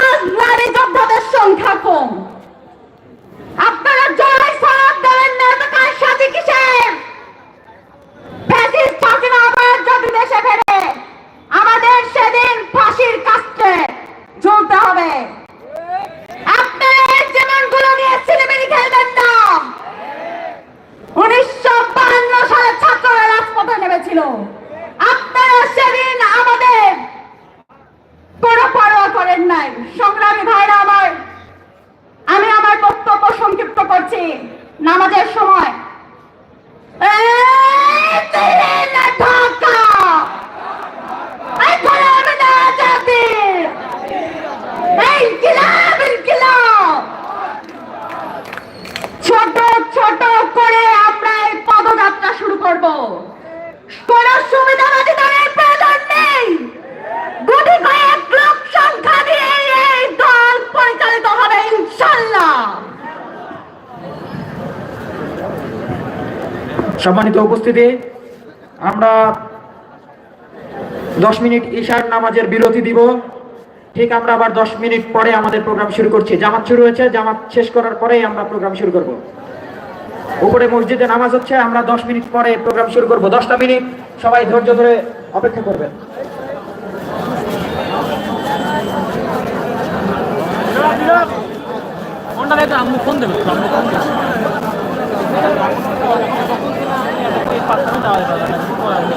আজ নারী যোদ্ধাদের সংখ্যা কম। আপনারা জয় সাহায্য দেবেন না তো কার সাথে কিসের? করেন নাই। সংগ্রামী ভাইরা আমার আমি আমার বক্তব্য সংক্ষিপ্ত করছি। নামাজের সময়। সম্মানিত উপস্থিতি, আমরা দশ মিনিট ঈশার নামাজের বিরতি দিব। ঠিক আমরা আবার দশ মিনিট পরে আমাদের প্রোগ্রাম শুরু করছি। জামাত শুরু হয়েছে, জামাত শেষ করার পরেই আমরা প্রোগ্রাম শুরু করব। উপরে মসজিদে নামাজ হচ্ছে, আমরা দশ মিনিট পরে প্রোগ্রাম শুরু করব। দশটা মিনিট, সবাই ধৈর্য ধরে অপেক্ষা করবেন। ফোন দেবে আম্মু ফোন দেবে এই পাত্তা দেওয়া যাবে না, কি করা যাবে?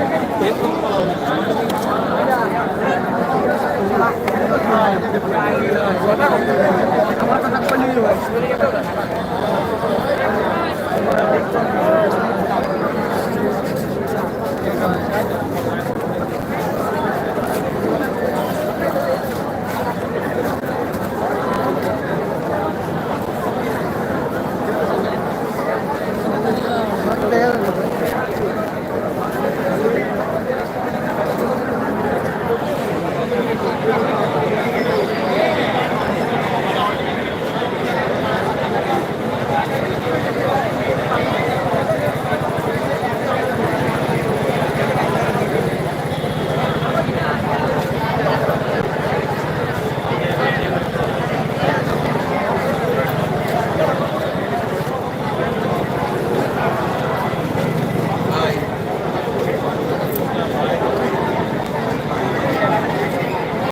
Eu não falo.